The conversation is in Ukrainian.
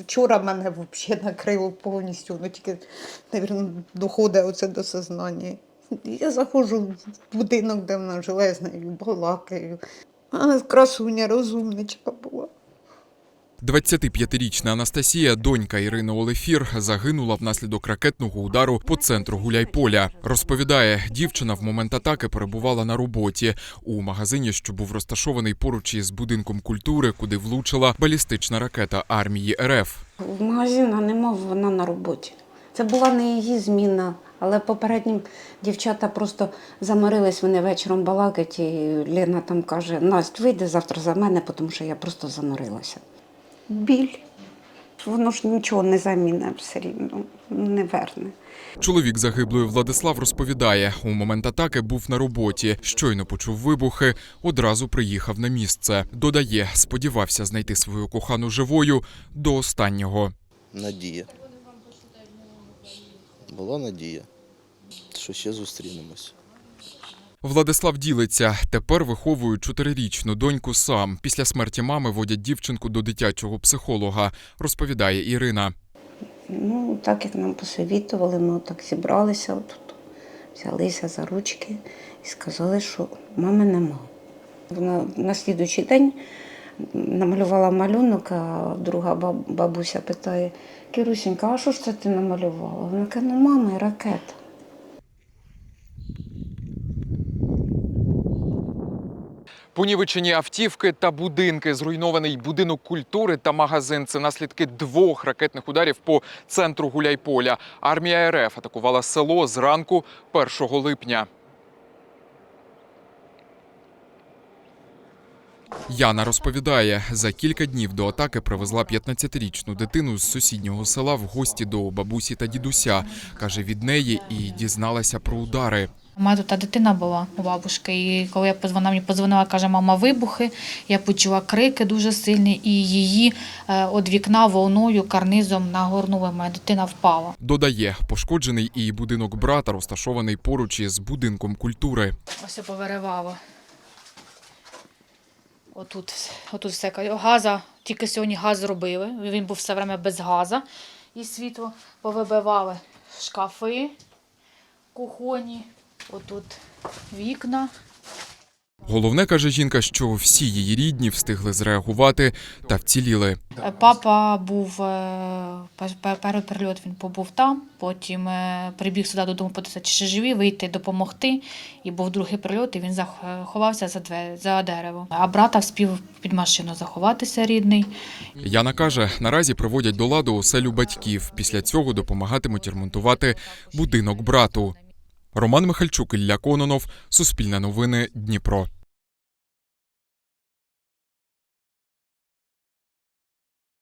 вчора мене взагалі накрило повністю, ну тільки, мабуть, доходить оце до сознання. Я заходжу в будинок, де вона живе, з нею балакаю. А красуня розумничка була. 25-річна Анастасія, донька Ірини Олефір, загинула внаслідок ракетного удару по центру Гуляйполя. Розповідає, дівчина в момент атаки перебувала на роботі у магазині, що був розташований поруч із будинком культури, куди влучила балістична ракета армії РФ. В магазина нема, вона на роботі. Це була не її зміна, але попереднім дівчата просто заморились, вони вечором балакать, і Лена там каже, Настя, вийди завтра за мене, тому що я просто заморилася. Біль. Воно ж нічого не заміне все рівно, не верне. Чоловік загиблої Владислав розповідає, у момент атаки був на роботі. Щойно почув вибухи, одразу приїхав на місце. Додає, сподівався знайти свою кохану живою до останнього. Надія. Була надія, що ще зустрінемось. Владислав ділиться. Тепер виховує чотирирічну доньку сам. Після смерті мами водять дівчинку до дитячого психолога, розповідає Ірина. Ну, так як нам посовітували, ми так зібралися отут, взялися за ручки і сказали, що мами нема. Вона на слідуючий день намалювала малюнок, а друга бабуся питає, Кірусінька, а що ж це ти намалювала? Вона каже, ну мама, ракета. Понівечені автівки та будинки, зруйнований будинок культури та магазин. Це наслідки двох ракетних ударів по центру Гуляйполя. Армія РФ атакувала село зранку 1 липня. Яна розповідає, за кілька днів до атаки привезла 15-річну дитину з сусіднього села в гості до бабусі та дідуся. Каже, від неї і дізналася про удари. У мене тут та дитина була у бабушки, і коли я позвонила, мені позвонила, каже, мама, вибухи. Я почула крики дуже сильні, і її е, від вікна волною карнизом нагорнула. Моя дитина впала. Додає, пошкоджений і будинок брата, розташований поруч із будинком культури. Ось повиривало. Отут, отут все газа, тільки сьогодні газ зробили. Він був все время без газа і світло. Повибивали шкафи, кухоні, отут вікна. Головне каже жінка, що всі її рідні встигли зреагувати та вціліли. Е, Папа був е, пер- пер- перший перельот він побув там, потім е, прибіг сюди додому, подивитися, чи ще живі, вийти, допомогти. І був другий прильот, і він заховався за двері, за дерево. А брата вспів під машину заховатися рідний. Яна каже, наразі приводять до ладу оселю батьків. Після цього допомагатимуть ремонтувати будинок брату. Роман Михальчук, Ілля Кононов, Суспільне новини, Дніпро.